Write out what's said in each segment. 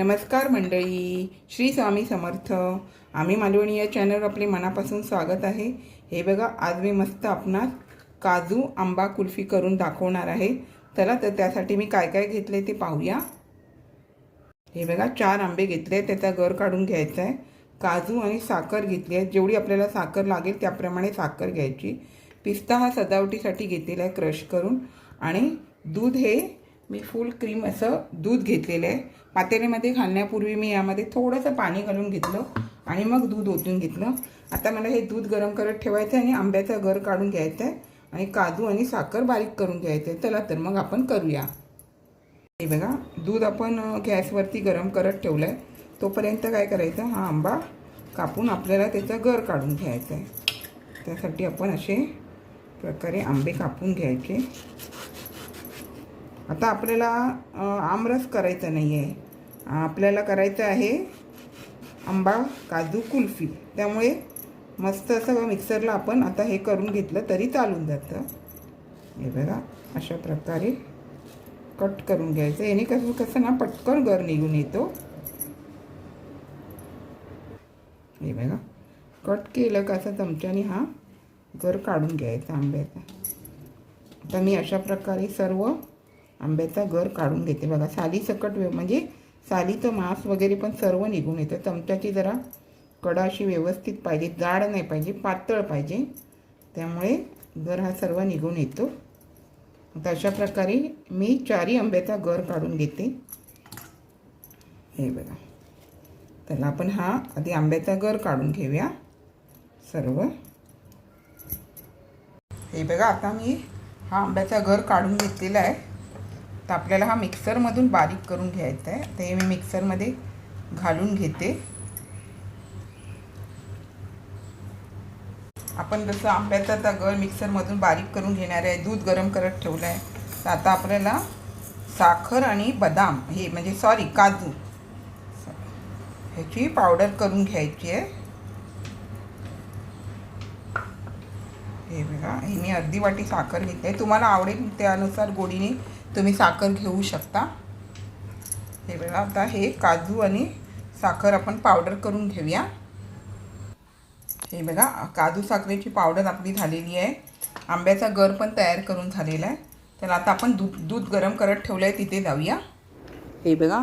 नमस्कार मंडळी श्री स्वामी समर्थ. आम्ही मालवणी या चॅनलवर आपले मनापासून स्वागत आहे. हे बघा आज मी मस्त आपणास काजू आंबा कुल्फी करून दाखवणार आहे. चला तर त्यासाठी मी काय काय घेतले ते पाहूया. हे बघा चार आंबे घेतले त्याचा गर काढून घ्यायचा आहे. काजू आणि साखर घेतली आहे. जेवढी आपल्याला साखर लागेल त्याप्रमाणे साखर घ्यायची. पिस्ता हा सजावटीसाठी घेतलेला आहे क्रश करून. आणि दूध हे मी फुल क्रीम असं दूध घेतलेलं आहे. पातेल्यामध्ये घालण्यापूर्वी मी यामध्ये थोडंसं पाणी घालून घेतलं आणि मग दूध ओतून घेतलं. आता मला हे दूध गरम करत ठेवायचं आहे आणि आंब्याचा गर काढून घ्यायचा आहे आणि काजू आणि साखर बारीक करून घ्यायचं आहे. चला तर मग आपण करूया. हे बघा दूध आपण गॅसवरती गरम करत ठेवलं आहे तोपर्यंत काय करायचं? हा आंबा कापून आपल्याला त्याचा गर काढून घ्यायचा आहे त्यासाठी आपण असे प्रकारे आंबे कापून घ्यायचे. आता आपल्याला आमरस करायचा नाही आहे आपल्याला करायचं आहे आंबा काजू कुल्फी. त्यामुळे मस्त असं मिक्सरला आपण आता हे करून घेतलं तरी चालून जातं. हे बघा अशा प्रकारे कट करून घ्यायचं. याने कसं कसं ना पटकन गर निघून येतो. हे बघा कट केलं का असं चमच्याने हा गर काढून घ्यायचा आंब्याचा. आता मी अशा प्रकारे सर्व आंब्याचा गर काढून घेते. बघा साली सकट म्हणजे सालीचं मांस वगैरे पण सर्व निघून येतं. चमच्याची जरा कडा अशी व्यवस्थित पाहिजे. जाड नाही पाहिजे पातळ पाहिजे. त्यामुळे गर हा सर्व निघून येतो. आता अशा प्रकारे मी चारी आंब्याचा गर काढून घेते. हे बघा. त्याला आपण हा आधी आंब्याचा गर काढून घेऊया. सर्व. हे बघा आता मी हा आंब्याचा गर काढून घेतलेला आहे. तर आपल्याला हा मिक्सरमधून बारीक करून घ्यायचा आहे. ते मी मिक्सरमध्ये घालून घेते. आपण जसं आंब्याचा आता मिक्सरमधून बारीक करून घेणार आहे दूध गरम करत ठेवलं आहे तर आता आपल्याला साखर आणि बदाम हे म्हणजे सॉरी काजू ह्याची पावडर करून घ्यायची आहे. हे बघा हे मी अर्धी वाटी साखर घेते. तुम्हाला आवडेल त्यानुसार गोडीने तुम्ही साखर घेऊ शकता. हे बघा आता हे काजू आणि साखर आपण पावडर करून घेऊया. हे बघा काजू साखरेची पावडर आपली झालेली आहे. आंब्याचा गर पण तयार करून झालेला आहे. तर आता आपण दूध दूध गरम करत ठेवलं आहे तिथे जाऊया. हे बघा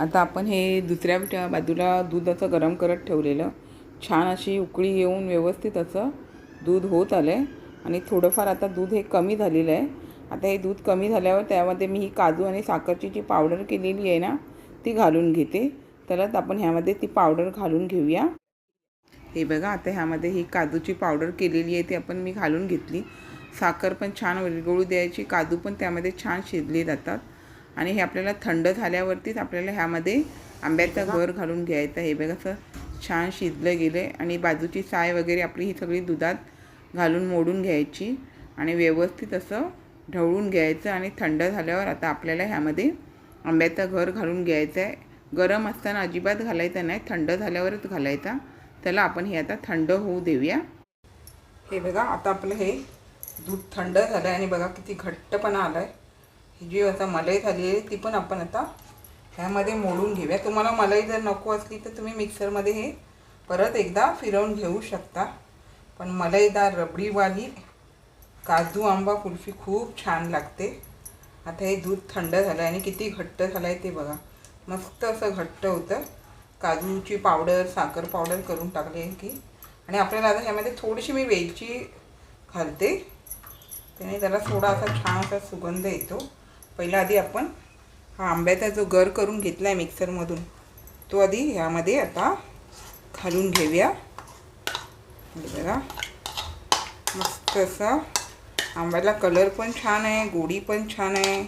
आता आपण हे दुसऱ्या बाजूला दूध असं गरम करत ठेवलेलं. छान अशी उकळी येऊन व्यवस्थित असं दूध होत आलं आहे आणि थोडंफार आता दूध हे कमी झालेलं आहे. आता हे दूध कमी झाल्यावर त्यामध्ये मी ही काजू आणि साखरची जी पावडर केलेली आहे ना ती घालून घेते. तरच आपण ह्यामध्ये ती पावडर घालून घेऊया. हे बघा आता ह्यामध्ये ही काजूची पावडर केलेली आहे ती आपण मी घालून घेतली. साखर पण छान विरघळू द्यायची काजू पण त्यामध्ये छान शिजले जातात. आणि हे आपल्याला थंड झाल्यावरतीच आपल्याला ह्यामध्ये आंब्याचा गर घालून घ्यायचा हे बघा असं छान शिजलं गेलं आहे. आणि बाजूची साय वगैरे आपली ही सगळी दुधात घालून मोडून घ्यायची. आणि व्यवस्थित असं ढवळून घ्यायचं आणि थंड झाल्यावर आता आपल्याला ह्यामध्ये आंब्याचा घर घालून घ्यायचं आहे. गरम असताना अजिबात घालायचं नाही थंड झाल्यावरच घालायचा. त्याला आपण हे आता थंड होऊ देऊया. हे बघा आता आपलं हे दूध थंड झालं आहे आणि बघा किती घट्टपणा आला आहे ही जी आता मलाई झाली आहे ती पण आपण आता ह्यामध्ये मोडून घेऊया. तुम्हाला मलाई जर नको असली तर तुम्ही मिक्सरमध्ये हे परत एकदा फिरवून घेऊ शकता. पण मलाईदार रबडीवाली काजू आंबा कुल्फी खूप छान लागते. आता हे दूध थंड झालं आहे आणि किती घट्ट झालं आहे ते बघा. मस्त असं घट्ट होतं. काजूची पावडर साखर पावडर करून टाकली आहे की. आणि आपल्याला आता ह्यामध्ये थोडीशी मी वेलची घालते. त्याने त्याला थोडा असा छान असा सुगंध येतो. पहिला आधी आपण हा आंब्याचा जो गर करून घेतला आहे मिक्सरमधून तो आधी ह्यामध्ये आता घालून घेऊया. बघा. मस्त असा आंब्याला कलर पण छान आहे गोडी पण छान आहे.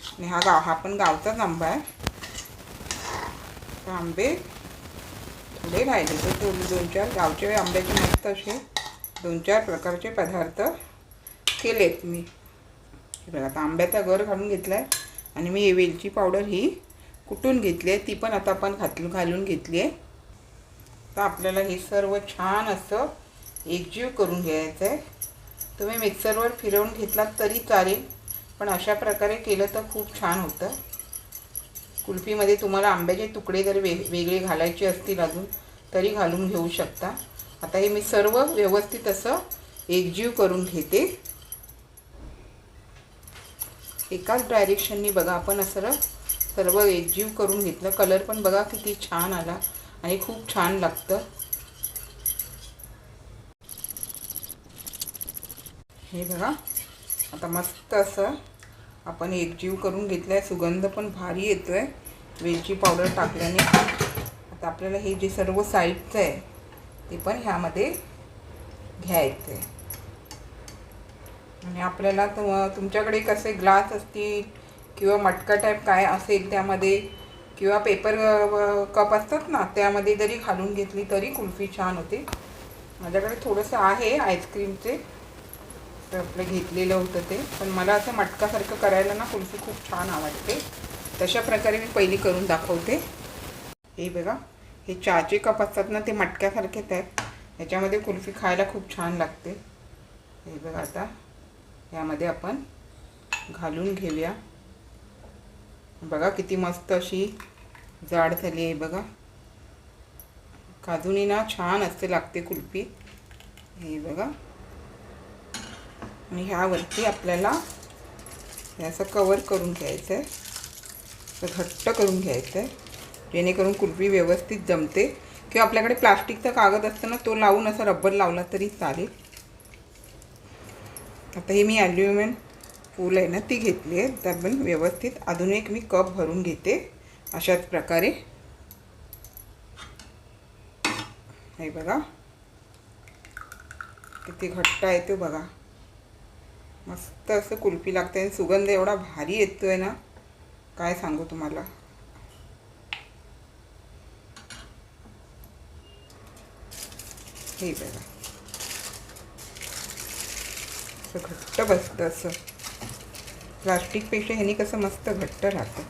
आणि हा गाव हा पण गावचाच आंबा आहे. तर आंबे थोडे राहिले तर दोन दोन चार गावचे आंब्याचे मस्त असे दोन चार प्रकारचे पदार्थ केलेत मी. बघा आता आंब्याचा घर घालून घेतला आहे आणि मी वेलची पावडर ही कुटून घेतली आहे ती पण आता आपण घातलं घालून घेतली आहे. तर आपल्याला हे सर्व छान असं एकजीव करून घ्यायचं आहे तुम्ही मिक्सरवर फिरवून घेतलात तरी चालेल पण अशा प्रकारे केलं तर खूप छान होतं. कुल्फीमध्ये तुम्हाला आंब्याचे तुकडे जर वे वेगळे घालायचे असतील अजून तरी घालून घेऊ शकता. आता हे मी सर्व व्यवस्थित असं एकजीव करून घेते. एकाच डायरेक्शननी बघा आपण असं सर्व एकजीव करून घेतलं. कलर पण बघा किती छान आला आणि खूप छान लागतं. हे बघा. आता मस्त असं आपण एकजीव करून घेतलं आहे सुगंध पण भारी येतो आहे वेलची पावडर टाकल्याने. आता आपल्याला हे जे सर्व साईडचं आहे ते पण ह्यामध्ये घ्यायचं आहे आणि आपल्याला तुम तुमच्याकडे कसे ग्लास असतील किंवा मटका टाईप काय असेल त्यामध्ये किंवा पेपर कप असतात ना त्यामध्ये जरी घालून घेतली तरी कुल्फी छान होते. माझ्याकडे थोडंसं आहे आईस्क्रीमचे तर आपलं घेतलेलं होतं ते. पण मला असं मटकासारखं करायला ना कुल्फी खूप छान आवडते. तशा प्रकारे मी पहिली करून दाखवते. हे बघा हे चहाचे कप असतात ना ते मटक्यासारखेच आहेत. ह्याच्यामध्ये कुल्फी खायला खूप छान लागते. हे बघा आता यामध्ये आपण घालून घेऊया. बघा किती मस्त अशी जाड झाली आहे बघा. काजूनी ना छान असते लागते कुल्फी. हे बघा. आणि ह्यावरती आपल्याला हे असं कवर करून घ्यायचं आहे असं घट्ट करून घ्यायचं आहे जेणेकरून कुल्फी व्यवस्थित जमते. किंवा आपल्याकडे प्लास्टिकचा कागद असतं ना तो लावून असा रब्बर लावला तरी चालेल. आता हे मी ॲल्युमिनियम फूल आहे ना ती घेतली आहे. तर पण व्यवस्थित अजून एक मी कप भरून घेते. अशाच प्रकारे. हे बघा. किती घट्ट आहे तो बघा. मस्त असं कुल्फी लागते आणि सुगंध एवढा भारी येतो आहे ना. काय सांगू तुम्हाला? हे बघा. असं घट्ट बसतं असं. प्लास्टिकपेक्षा ह्यानी कसं मस्त घट्ट राहतं.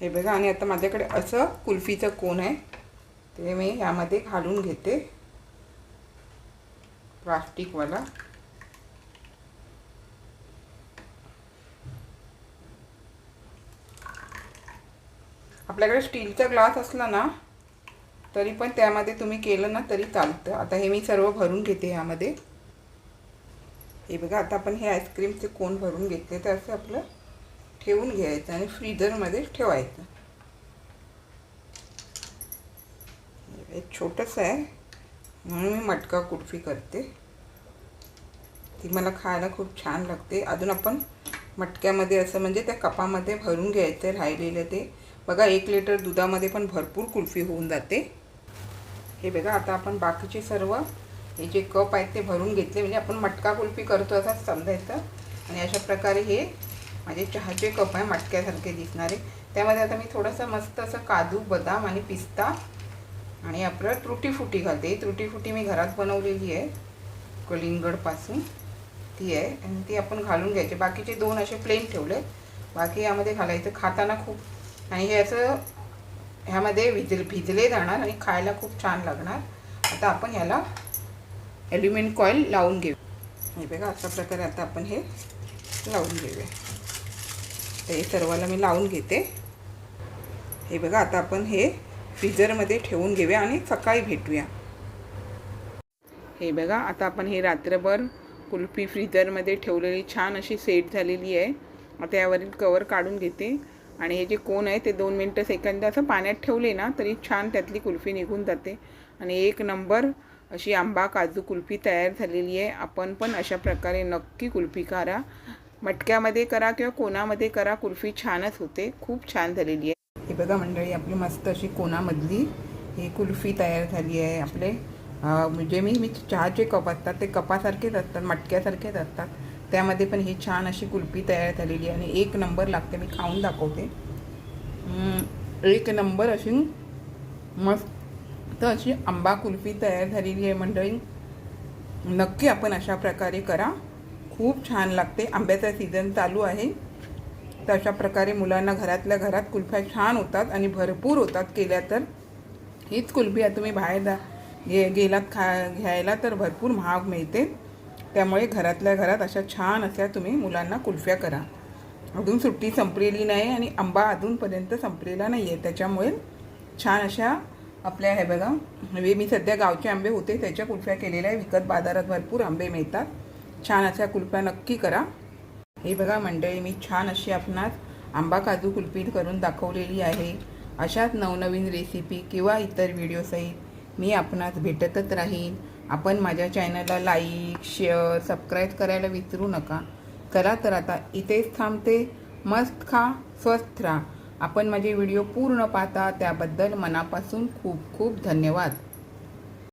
हे बघा आणि आता माझ्याकडे असं कुल्फीचं कोण आहे ते मी यामध्ये घालून घेते. प्लास्टिकवाला आपल्याकडे स्टीलचा ग्लास असला ना तरी पण त्यामध्ये तुम्ही केलं ना तरी चालतं. आता हे मी सर्व भरून घेते ह्यामध्ये हे बघा आता आपण हे आईस्क्रीमचे कोण भरून घेतले तर असं आपलं ठेवून घ्यायचं आणि फ्रीजरमध्ये ठेवायचं. छोटंसं आहे. म्हणून मी मटका कुल्फी करते. ती मला खायला खूप छान लागते. अजून आपण मटक्यामध्ये असं म्हणजे त्या कपामध्ये भरून घ्यायचं राहिलेलं ते. बघा एक लिटर दुधामध्ये पण भरपूर कुल्फी होऊन जाते. हे बघा आता आपण बाकीचे सर्व हे जे कप आहेत ते भरून घेतले. म्हणजे आपण मटका कुल्फी करतो असंच समजायचं. आणि अशा प्रकारे हे माझे चहाचे कप आहे मटक्यासारखे दिसणारे. त्यामध्ये आता मी थोडंसं मस्त असं काजू बदाम आणि पिस्ता आणि आपलं त्रुटीफुटी घालते. त्रुटीफुटी मी घरात बनवलेली आहे. कलिंगडपासून ती आहे आणि ती आपण घालून घ्यायची. बाकीचे दोन असे प्लेन ठेवले. बाकी यामध्ये घालायचं खाताना खूप आणि हे असं ह्यामध्ये भिज भिजले जाणार आणि खायला खूप छान लागणार. आता आपण ह्याला ॲल्युमिनियम कॉईल लावून घेऊ. हे बघा अशा प्रकारे आता आपण हे लावून घेऊया. तर हे सर्वाला मी लावून घेते. हे बघा आता आपण हे फ्रीजरमध्ये ठेवून घेऊया आणि सकाळी भेटूया. हे बघा आता आपण हे रात्रभर कुल्फी फ्रीजरमध्ये ठेवलेली छान अशी सेट झालेली आहे. आता यावरील कवर काढून घेते. आणि हे जे कोण आहे ते दोन मिनटं सेकंद असं पाण्यात ठेवले ना तरी छान त्यातली कुल्फी निघून जाते. आणि एक नंबर अशी आंबा काजू कुल्फी तयार झालेली आहे. आपण पण अशा प्रकारे नक्की कुल्फी करा मटक्यामध्ये करा किंवा कोणामध्ये करा कुल्फी छानच होते. खूप छान झालेली आहे. बघा मंडळी आपली मस्त अशी कोणामधली ही कुल्फी तयार झाली आहे आपले. म्हणजे मी मी चहाचे कप असतात ते कपासारखेच असतात मटक्यासारखेच असतात. त्यामध्ये पण ही छान अशी कुल्फी तयार झालेली आहे. आणि एक नंबर लागते मी खाऊन दाखवते. एक नंबर अशी मस्त अशी आंबा कुल्फी तयार झालेली आहे मंडळी. नक्की आपण अशा प्रकारे करा. खूप छान लागते. आंब्याचा सीझन चालू आहे. तर अशा प्रकारे मुलांना घरातल्या घरात कुल्फ्या छान होतात आणि भरपूर होतात केल्या तर. हीच कुल्फी तुम्ही बाहेर जा गे गेलात खा घ्यायला तर भरपूर महाग मिळते. त्यामुळे घरातल्या घरात अशा छान अशा तुम्ही मुलांना कुल्फ्या करा. अजून सुट्टी संपलेली नाही आणि आंबा अजूनपर्यंत संपलेला नाही आहे त्याच्यामुळे छान अशा आपल्या हे बघा म्हणजे मी सध्या गावचे आंबे होते त्याच्या कुल्फ्या केलेल्या आहे. विकत बाजारात भरपूर आंबे मिळतात. छान अशा कुल्फ्या नक्की करा. हे बघा मंडळी मी छान अशी आपणास आंबा काजू कुल्फी करून दाखवलेली आहे. अशाच नवनवीन रेसिपी किंवा इतर व्हिडिओसहित मी आपणास भेटतच राहीन. आपण माझ्या चॅनलला लाईक शेअर सबस्क्राईब करायला विसरू नका. चला तर आता इथेच थांबते. मस्त खा स्वस्थ राहा. आपण माझे व्हिडिओ पूर्ण पाहता त्याबद्दल मनापासून खूप खूप धन्यवाद.